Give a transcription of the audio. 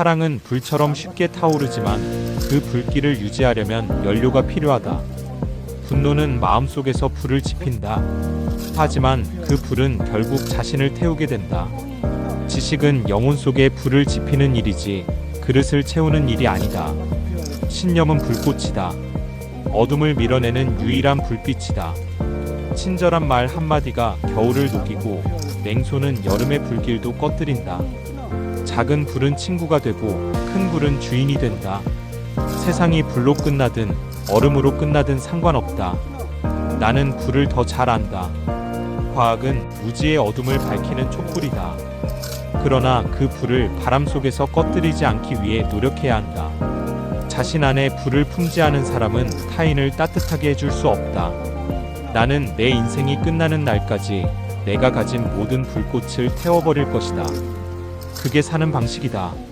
사랑은 불처럼 쉽게 타오르지만 그 불길을 유지하려면 연료가 필요하다. 분노는 마음속에서 불을 지핀다. 하지만 그 불은 결국 자신을 태우게 된다. 지식은 영혼 속에 불을 지피는 일이지 그릇을 채우는 일이 아니다. 신념은 불꽃이다. 어둠을 밀어내는 유일한 불빛이다. 친절한 말 한마디가 겨울을 녹이고 냉소는 여름의 불길도 꺼뜨린다. 작은 불은 친구가 되고 큰 불은 주인이 된다. 세상이 불로 끝나든 얼음으로 끝나든 상관없다. 나는 불을 더 잘 안다. 과학은 무지의 어둠을 밝히는 촛불이다. 그러나 그 불을 바람 속에서 꺼뜨리지 않기 위해 노력해야 한다. 자신 안에 불을 품지 않은 사람은 타인을 따뜻하게 해줄 수 없다. 나는 내 인생이 끝나는 날까지 내가 가진 모든 불꽃을 태워버릴 것이다. 그게 사는 방식이다.